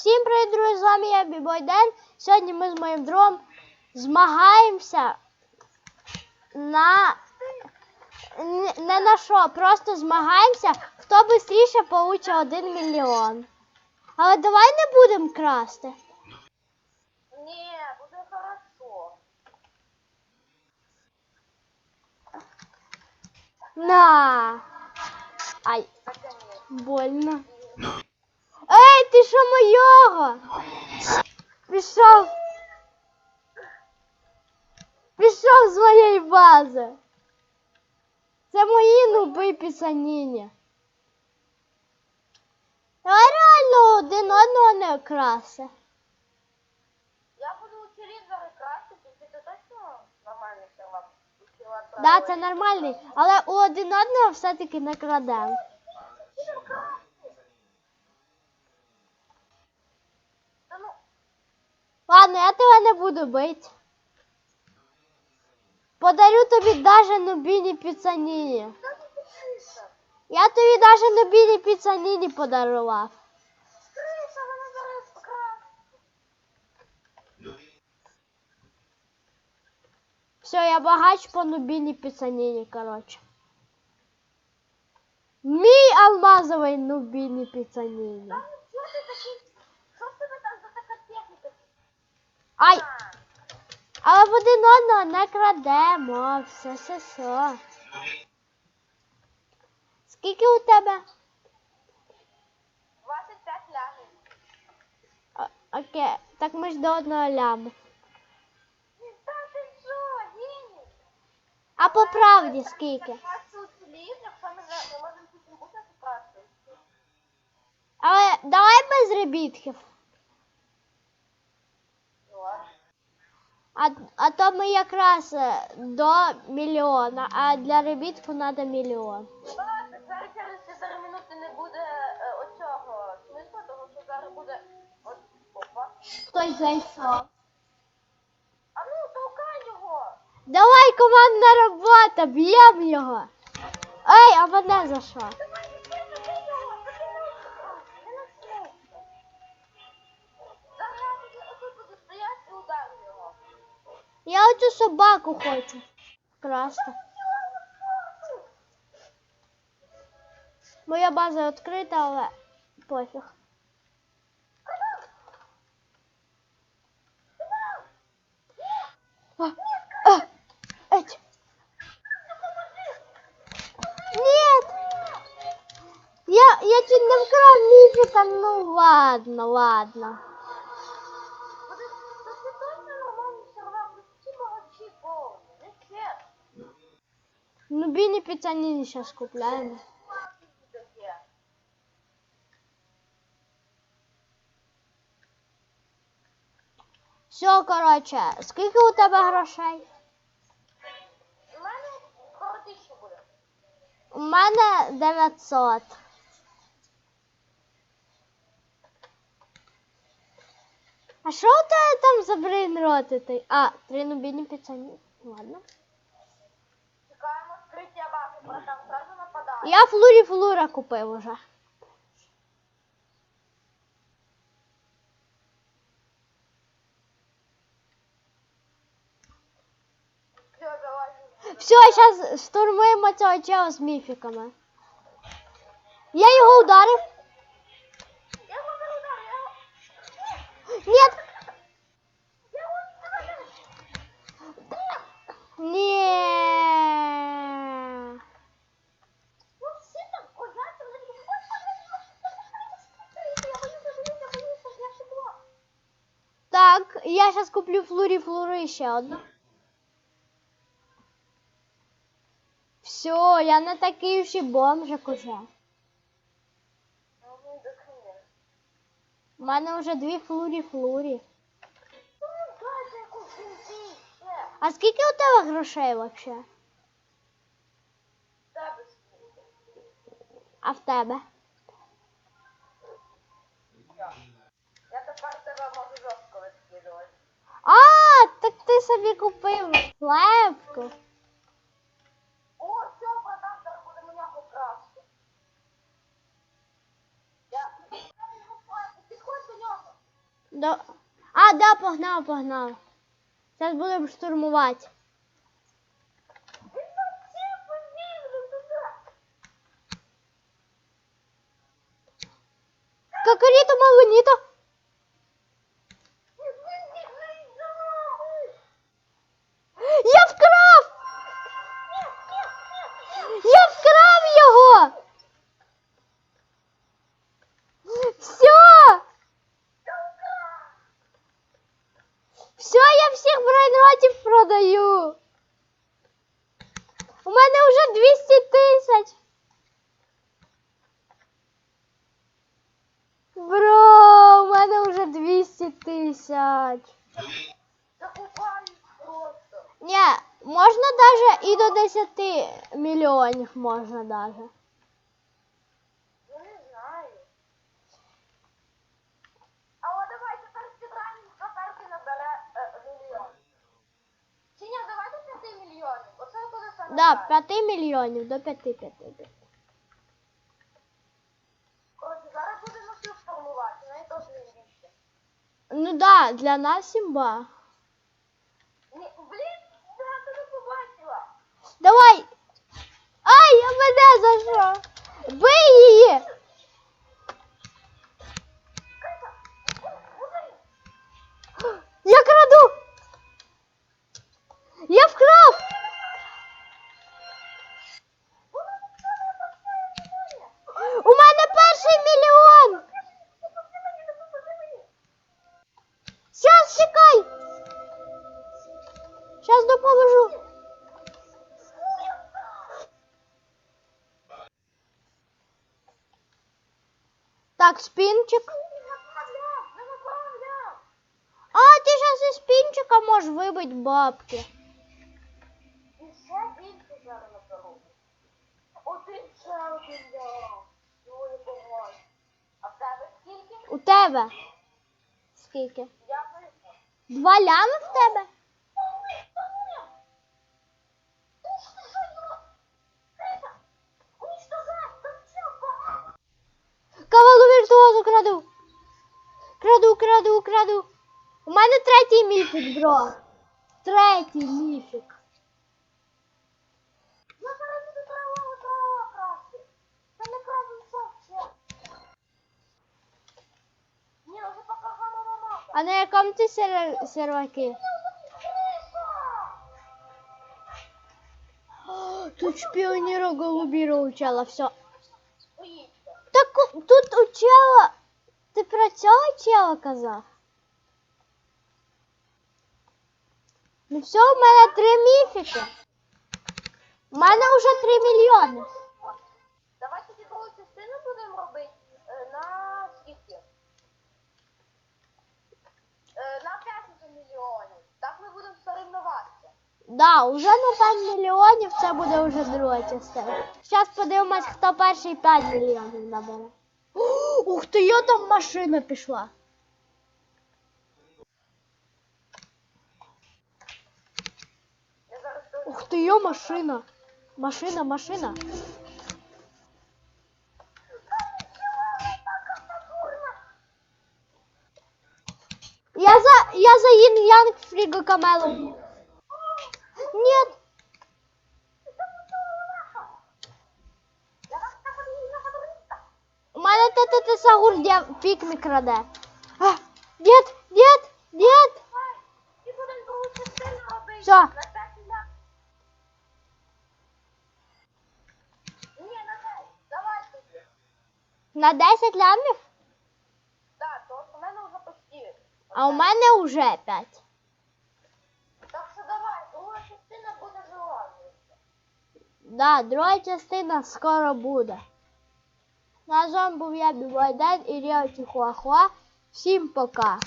Всім привіт, друзі, з вами я Бібойден. Сьогодні ми з моїм другом змагаємося на не на що, просто змагаємося, хто швидше получить 1 мільйон. Але давай не будемо красти. Ні, буде хорошо. На. Ай, больно. Ти що моєго? Пішов. Пішов з моєї бази. Це мої нуби пісаніні. Давай реально один одного не краси. Я буду у телевізори красити, чи це точно нормальний сервак? Да, це нормальний, але у один одного все-таки не крадемо. Ладно, я тебе не буду бити. Подарю тобі даже нубіні піцаніні. та ну криса. Я тобі даже нубіні піцаніні подарував. Криса, вона зараз покрасить. Все, я багач по нубіні піцаніні, коротше. Мій алмазовий нубіні піцаніні. Ай, але один одного не крадемо. Все, все, все. Скільки у тебе? 25 лямів. О- Окей, так ми ж до одного ляму. Та ти що, геній? А по правді скільки? Але давай без ребітків. Ну, ладно. А, а то ми якраз е, до мільйона, а для ребітку треба мільйон. Зараз через зараз минути не буде е, оцього смисла, тому що зараз буде от опа. Хтось зайшов. А ну, толкай його! Давай командна робота, б'ємо його. Ей, а мене за що? Я оцю собаку хочу. Красти. Моя база відкрита, але пофіг. А, а. Нет! Я, я чуть не вкрал мифика, ну ладно, ладно. Ну, Бини пиццанини сейчас купляем. Все, короче, скільки у тебе грошей? У мене коротище буде. У мене 900. А що у тебе там за брейнроти? А, три нубіні піцані. Ладно. Я флурі флура купив уже. Все, залазимо. Все, зараз штурмуємо цього чела з міфіками. Я його ударив. Я його не ударю, я його... Нет! я зараз куплю флурі флури ще одну. Все, я не такий уж і бомжик уже. Ну, ну, до хрена. У мене вже дві флурі флурі. Ну, дайте якусь бензин, все. А скільки у тебе грошей вообще? Тебе скільки. А в тебе? Собі купив лепку. О, все, братан, зараз будемо нього красти. Підходь до нього. До... А, да, погнав, погнав. Зараз будемо штурмувати. Какаріто малоніто. тисяч. Закупаю просто. Ні, можна даже і до 10 мільйонів можна даже. Ну не знаю. Але давай тепер зібраємо кафешки набере е, мільйон. Чи ні, давайте 5 мільйонів. Оце буде саме. Да, так. 5 мільйонів до 5 5. Ну да, для нас імба. Ні, блін, я тебе побачила. Давай! Ай, я мене за що? Бий її! Так, спінчик. А, ти зараз із спінчика можеш вибити бабки. У тебе. Скільки? Два лями в тебе? Кавалу віртуозу краду. Краду, краду, краду. У мене третій міфік, бро. Третій міфік. Я зараз буду траву трава красти. Це не красний совче. Ні, вже покажана мама. А на якому ти сер... серваки? О, Тут шпіоніро голубіро учала, все. Боїться. Так у- тут учила. Ти про цього чела казав? Ну все, у мене три місяці. У мене вже три мільйони. Давай тоді другу частину будемо робити е, на скільки? Е, На 5 мільйонів. Так ми будемо соревнуватися. Да, уже на 5 мільйонів це буде вже друга частина. Зараз подивимось, хто перший 5 мільйонів набере. Ух ти, я там машина пішла. Ух ти, йо, машина. Машина, машина. Я за, я за Yin Yang Фриго Камелу. Нет. У мене те те Сагур дя- пікмі краде. А, дід, дід, дід. І будемо другу частину робити. Що? На 5 мільйонів. Ні, на 10. Давай тоді. На 10 лямів, Так, то у мене вже почти. а у мене вже 5. Да, друга частина скоро буде. На вами був я Бібайден і Ріо Чихуахуа. Всім пока.